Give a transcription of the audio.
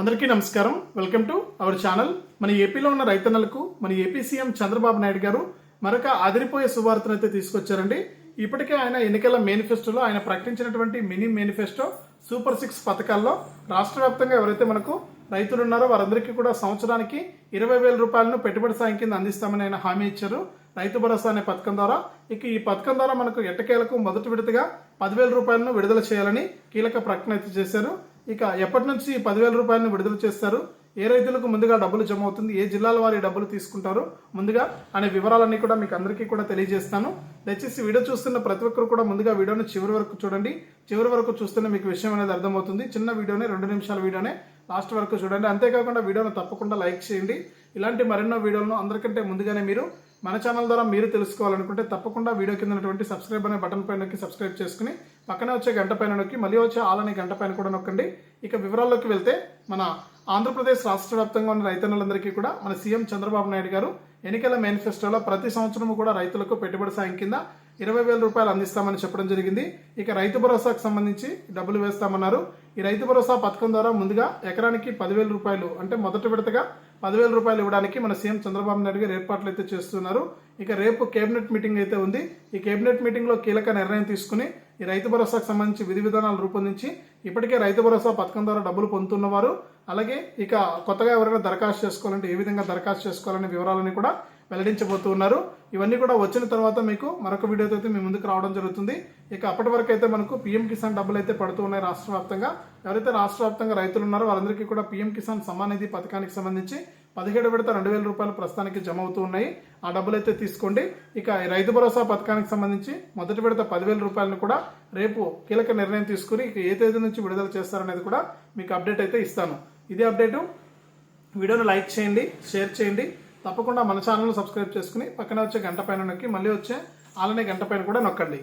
అందరికీ నమస్కారం. Welcome to our channel మన ఏపీలో ఉన్న రైతన్నలకు మన ఏపీ సీఎం చంద్రబాబు నాయుడు గారు మరొక అదిరిపోయే శుభార్తను అయితే తీసుకొచ్చారండి. ఇప్పటికే ఆయన ఎన్నికల మేనిఫెస్టోలో ఆయన ప్రకటించినటువంటి మినీ మేనిఫెస్టో సూపర్ సిక్స్ పథకాల్లో రాష్ట్ర వ్యాప్తంగా ఎవరైతే మనకు రైతులు ఉన్నారో వారందరికీ కూడా సంవత్సరానికి ఇరవై వేల రూపాయలను పెట్టుబడి సాయం కింద అందిస్తామని ఆయన హామీ ఇచ్చారు రైతు భరోసా అనే పథకం ద్వారా. ఇక ఈ పథకం ద్వారా మనకు ఎట్టకేలకు మొదటి విడతగా పదివేల రూపాయలను విడుదల చేయాలని కీలక ప్రకటన అయితే చేశారు. ఇక ఎప్పటి నుంచి పదివేల రూపాయలను విడుదల చేస్తారు? ఏ రైతులకు ముందుగా డబ్బులు జమ అవుతుంది ఏ జిల్లాల వారి డబ్బులు తీసుకుంటారు? ముందుగా అనే వివరాలన్నీ కూడా మీకు అందరికీ కూడా తెలియజేస్తాను. దయచేసి వీడియో చూస్తున్న ప్రతి ఒక్కరు కూడా ముందుగా వీడియోను చివరి వరకు చూడండి. చివరి వరకు చూస్తున్న మీకు విషయం అనేది అర్థమవుతుంది. చిన్న వీడియోనే రెండు నిమిషాల వీడియోనే లాస్ట్ వరకు చూడండి. అంతేకాకుండా వీడియోను తప్పకుండా లైక్ చేయండి. ఇలాంటి మరెన్నో వీడియోలను అందరికంటే ముందుగానే మీరు మన ఛానల్ ద్వారా మీరు తెలుసుకోవాలనుకుంటే తప్పకుండా వీడియో కింద ఉన్నటువంటి సబ్స్క్రైబ్ అనే బటన్ పైన నొక్కి సబ్స్క్రైబ్ చేసుకుని పక్కనే వచ్చే గంట పైన నొక్కి మళ్ళీ వచ్చే ఆల్ అనే గంట పైన కూడా నొక్కండి. ఇక వివరాల్లోకి వెళ్తే మన ఆంధ్రప్రదేశ్ రాష్ట్ర వ్యాప్తంగా ఉన్న రైతన్నులందరికీ కూడా మన సీఎం చంద్రబాబు నాయుడు గారు ఎన్నికల మేనిఫెస్టోలో ప్రతి సంవత్సరం కూడా రైతులకు పెట్టుబడి సాయం కింద ఇరవై వేల రూపాయలు అందిస్తామని చెప్పడం జరిగింది. ఇక రైతు భరోసాకు సంబంధించి డబ్బులు వేస్తామన్నారు. ఈ రైతు భరోసా పథకం ద్వారా ముందుగా ఎకరానికి పదివేల రూపాయలు అంటే మొదటి విడతగా పదివేల రూపాయలు ఇవ్వడానికి మన సీఎం చంద్రబాబు నాయుడు గారు ఏర్పాట్లు అయితే చేస్తున్నారు. ఇక రేపు కేబినెట్ మీటింగ్ అయితే ఉంది. ఈ కేబినెట్ మీటింగ్లో కీలక నిర్ణయం తీసుకుని ఈ రైతు భరోసాకు సంబంధించి విధి విధానాలు రూపొందించి ఇప్పటికే రైతు భరోసా పథకం ద్వారా డబ్బులు పొందుతున్నవారు అలాగే ఇక కొత్తగా ఎవరైనా దరఖాస్తు చేసుకోవాలంటే ఏ విధంగా దరఖాస్తు చేసుకోవాలనే వివరాలని కూడా వెల్లడించబోతూ ఉన్నారు. ఇవన్నీ కూడా వచ్చిన తర్వాత మీకు మరొక వీడియోతో అయితే మీ ముందుకు రావడం జరుగుతుంది. ఇక అప్పటి వరకు అయితే మనకు పీఎం కిసాన్ డబ్బులు అయితే పడుతూ ఉన్నాయి రాష్ట్ర వ్యాప్తంగా. ఎవరైతే రాష్ట్ర వ్యాప్తంగా రైతులు ఉన్నారో వారందరికీ కూడా పీఎం కిసాన్ సమ్మాన్ నిధి పథకానికి సంబంధించి పదిహేడు విడత రెండు వేల రూపాయలు ప్రస్తుతానికి జమ అవుతూ ఉన్నాయి. ఆ డబ్బులు అయితే తీసుకోండి. ఇక రైతు భరోసా పథకానికి సంబంధించి మొదటి విడత పదివేల రూపాయలను కూడా రేపు కీలక నిర్ణయం తీసుకుని ఇక ఏ తేదీ నుంచి విడుదల చేస్తారనేది కూడా మీకు అప్డేట్ అయితే ఇస్తాను. ఇదే అప్డేటు. వీడియోను లైక్ చేయండి షేర్ చేయండి. తప్పకుండా మన ఛానల్ను సబ్స్క్రైబ్ చేసుకుని పక్కన వచ్చే గంట పైన నొక్కి మళ్ళీ వచ్చే అలానే గంట పైన కూడా నొక్కండి.